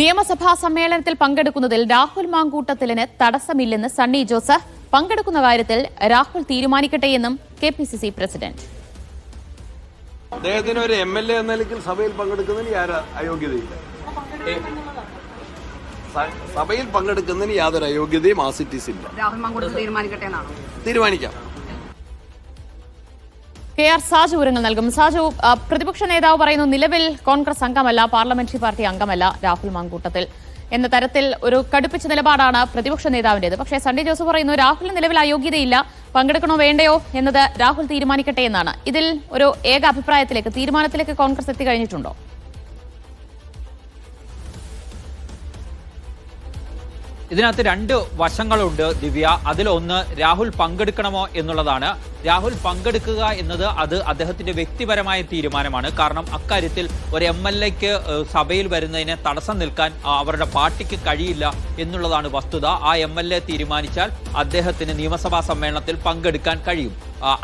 നിയമസഭാ സമ്മേളനത്തിൽ പങ്കെടുക്കുന്നതിൽ രാഹുൽ മാങ്കൂട്ടത്തിലിന് തടസ്സമില്ലെന്ന് സണ്ണി ജോസഫ്. പങ്കെടുക്കുന്ന കാര്യത്തിൽ Rahul തീരുമാനിക്കട്ടെയെന്നും K P C C president. അദ്ദേഹത്തിന് ഒരു എം എൽ എ എന്ന നിലയ്ക്ക് സഭയിൽ പങ്കെടുക്കുന്നതിന് യാതൊരു അയോഗ്യതയില്ല? സഭയിൽ പങ്കെടുക്കുന്നതിന് യാതൊരു അയോഗ്യതയും ആ സിറ്റീസ് ഇല്ല. രാഹുൽ മാങ്കൂട്ടത്തിൽ തീരുമാനിക്കട്ടെ എന്നാണോ? തീരുമാനിക്കാം. കെ ആർ സാജു വിവരങ്ങൾ നൽകും. സാജു പ്രതിപക്ഷ നേതാവ് പറയുന്നു നിലവിൽ കോൺഗ്രസ് അംഗമല്ല പാർലമെന്ററി പാർട്ടി അംഗമല്ല രാഹുൽ മാങ്കൂട്ടത്തിൽ. എന്ന തരത്തിൽ ഒരു കടുപ്പിച്ച നിലപാടാണ് പ്രതിപക്ഷ നേതാവിന്റേത് പക്ഷേ സണ്ണി ജോസഫ് പറയുന്നു രാഹുലിന് നിലവിൽ അയോഗ്യതയില്ല. പങ്കെടുക്കണോ വേണ്ടയോ എന്നത് രാഹുൽ തീരുമാനിക്കട്ടെ എന്നാണ്. ഇതിൽ ഒരു ഏക അഭിപ്രായത്തിലേക്ക് തീരുമാനത്തിലേക്ക് കോൺഗ്രസ് എത്തിക്കഴിഞ്ഞിട്ടുണ്ടോ? ഇതിനകത്ത് രണ്ട് വശങ്ങളുണ്ട് ദിവ്യ. അതിലൊന്ന് രാഹുൽ പങ്കെടുക്കണമോ എന്നുള്ളതാണ്. രാഹുൽ പങ്കെടുക്കുക എന്നത് അത് അദ്ദേഹത്തിന്റെ വ്യക്തിപരമായ തീരുമാനമാണ്. കാരണം അക്കാര്യത്തിൽ ഒരു എം എൽ എക്ക് സഭയിൽ വരുന്നതിന് തടസ്സം നിൽക്കാൻ അവരുടെ പാർട്ടിക്ക് കഴിയില്ല എന്നുള്ളതാണ് വസ്തുത. ആ എം എൽ എ തീരുമാനിച്ചാൽ അദ്ദേഹത്തിന് നിയമസഭാ സമ്മേളനത്തിൽ പങ്കെടുക്കാൻ കഴിയും.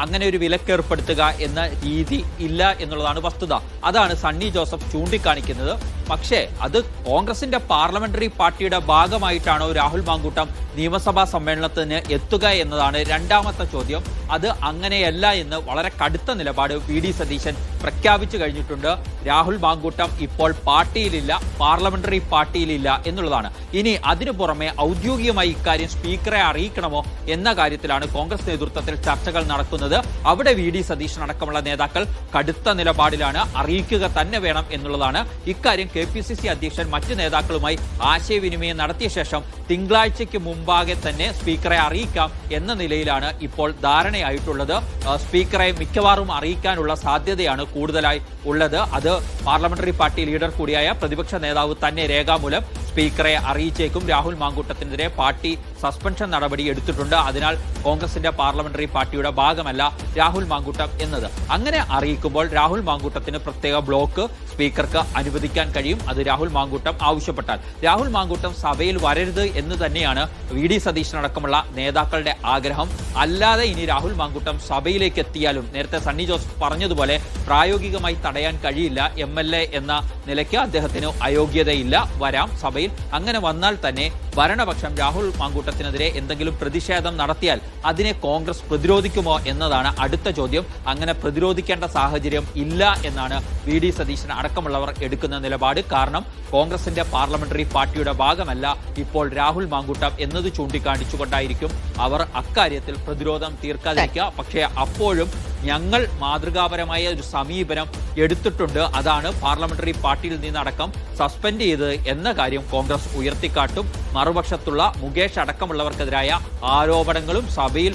അങ്ങനെ ഒരു വിലക്കേർപ്പെടുത്തുക എന്ന രീതി ഇല്ല എന്നുള്ളതാണ് വസ്തുത. അതാണ് സണ്ണി ജോസഫ് ചൂണ്ടിക്കാണിക്കുന്നത്. പക്ഷേ അത് കോൺഗ്രസിന്റെ പാർലമെന്ററി പാർട്ടിയുടെ ഭാഗമായിട്ടാണോ രാഹുൽ മാങ്കൂട്ടം നിയമസഭാ സമ്മേളനത്തിന് എത്തുക എന്നതാണ് രണ്ടാമത്തെ ചോദ്യം. അത് അങ്ങനെയല്ല എന്ന് വളരെ കടുത്ത നിലപാട് വി ഡി സതീശൻ പ്രഖ്യാപിച്ചു കഴിഞ്ഞിട്ടുണ്ട്. രാഹുൽ മാങ്കൂട്ടം ഇപ്പോൾ പാർട്ടിയിലില്ല പാർലമെന്ററി പാർട്ടിയിലില്ല എന്നുള്ളതാണ്. ഇനി അതിനു പുറമെ ഔദ്യോഗികമായി ഇക്കാര്യം സ്പീക്കറെ അറിയിക്കണമോ എന്ന കാര്യത്തിലാണ് കോൺഗ്രസ് നേതൃത്വത്തിൽ ചർച്ചകൾ നടക്കുന്നത്. അവിടെ വി ഡി സതീശൻ അടക്കമുള്ള നേതാക്കൾ കടുത്ത നിലപാടിലാണ് അറിയിക്കുക തന്നെ വേണം എന്നുള്ളതാണ്. ഇക്കാര്യം പി സി സി അധ്യക്ഷൻ മറ്റ് നേതാക്കളുമായി ആശയവിനിമയം നടത്തിയ ശേഷം തിങ്കളാഴ്ചയ്ക്ക് മുമ്പാകെ തന്നെ സ്പീക്കറെ അറിയിക്കാം എന്ന നിലയിലാണ് ഇപ്പോൾ ധാരണയായിട്ടുള്ളത്. സ്പീക്കറെ മിക്കവാറും അറിയിക്കാനുള്ള സാധ്യതയാണ് കൂടുതലായി ഉള്ളത്. അത് പാർലമെന്ററി പാർട്ടി ലീഡർ കൂടിയായ പ്രതിപക്ഷ നേതാവ് തന്നെ രേഖാമൂലം സ്പീക്കറെ അറിയിച്ചേക്കും. രാഹുൽ മാങ്കൂട്ടത്തിനെതിരെ പാർട്ടി സസ്പെൻഷൻ നടപടി എടുത്തിട്ടുണ്ട്. അതിനാൽ കോൺഗ്രസിന്റെ പാർലമെന്ററി പാർട്ടിയുടെ ഭാഗമല്ല രാഹുൽ മാങ്കൂട്ടം എന്നത്. അങ്ങനെ അറിയിക്കുമ്പോൾ രാഹുൽ മാങ്കൂട്ടത്തിന് പ്രത്യേക ബ്ലോക്ക് സ്പീക്കർക്ക് അനുവദിക്കാൻ കഴിയും. അത് രാഹുൽ മാങ്കൂട്ടം ആവശ്യപ്പെട്ടാൽ. രാഹുൽ മാങ്കൂട്ടം സഭയിൽ വരരുത് എന്ന് തന്നെയാണ് വി ഡി സതീശൻ അടക്കമുള്ള നേതാക്കളുടെ ആഗ്രഹം. അല്ലാതെ ഇനി രാഹുൽ മാങ്കൂട്ടം സഭയിലേക്ക് എത്തിയാലും നേരത്തെ സണ്ണി ജോസഫ് പറഞ്ഞതുപോലെ പ്രായോഗികമായി തടയാൻ കഴിയില്ല. എ എന്ന നിലയ്ക്ക് അദ്ദേഹത്തിന് അയോഗ്യതയില്ല. വരാം സഭയിൽ. അങ്ങനെ വന്നാൽ തന്നെ ഭരണപക്ഷം രാഹുൽ മാങ്കൂട്ടത്തിനെതിരെ എന്തെങ്കിലും പ്രതിഷേധം നടത്തിയാൽ അതിനെ കോൺഗ്രസ് പ്രതിരോധിക്കുമോ എന്നതാണ് അടുത്ത ചോദ്യം. അങ്ങനെ പ്രതിരോധിക്കേണ്ട സാഹചര്യം ഇല്ല എന്നാണ് വി ഡി സതീശൻ അടക്കമുള്ളവർ എടുക്കുന്ന നിലപാട്. കാരണം കോൺഗ്രസിന്റെ പാർലമെന്ററി പാർട്ടിയുടെ ഭാഗമല്ല ഇപ്പോൾ രാഹുൽ മാങ്കൂട്ടം എന്നത് ചൂണ്ടിക്കാണിച്ചുകൊണ്ടായിരിക്കും അവർ അക്കാര്യത്തിൽ പ്രതിരോധം തീർക്കാതിരിക്കുക. പക്ഷേ അപ്പോഴും ഞങ്ങൾ മാതൃകാപരമായ ഒരു സമീപനം എടുത്തിട്ടുണ്ട്. അതാണ് പാർലമെന്ററി പാർട്ടിയിൽ നിന്നടക്കം സസ്പെൻഡ് ചെയ്തത് എന്ന കാര്യം കോൺഗ്രസ് ഉയർത്തിക്കാട്ടും. മറുപക്ഷത്തുള്ള മുകേഷ് അടക്കമുള്ളവർക്കെതിരായ ആരോപണങ്ങളും സഭയിൽ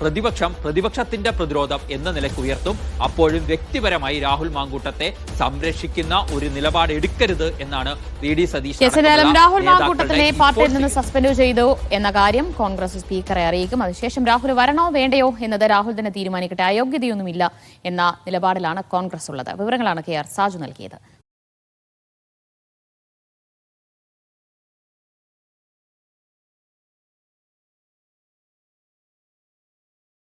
പ്രതിപക്ഷം പ്രതിപക്ഷത്തിന്റെ പ്രതിരോധം എന്ന നിലയ്ക്ക് ഉയർത്തും. അപ്പോഴും വ്യക്തിപരമായി രാഹുൽ മാങ്കൂട്ടത്തെ സംരക്ഷിക്കുന്ന ഒരു നിലപാട് എടുക്കരുത് എന്നാണ് വി ഡി അടക്കമുള്ള രാഹുൽ മാങ്കൂട്ടത്തിനെ പാർട്ടിയിൽ നിന്ന് സസ്പെൻഡ് ചെയ്തു എന്ന കാര്യം കോൺഗ്രസ് സ്പീക്കറെ അറിയിക്കും. അതിനുശേഷം രാഹുൽ വരണോ വേണ്ടയോ എന്നത് രാഹുൽ തന്നെ തീരുമാനിക്കട്ടെ അയോഗ്യതയൊന്നുമില്ല എന്ന നിലപാടിലാണ് കോൺഗ്രസ് ഉള്ളത്. വിവരങ്ങളാണ് കെ ആർ സാജു നൽകിയത്.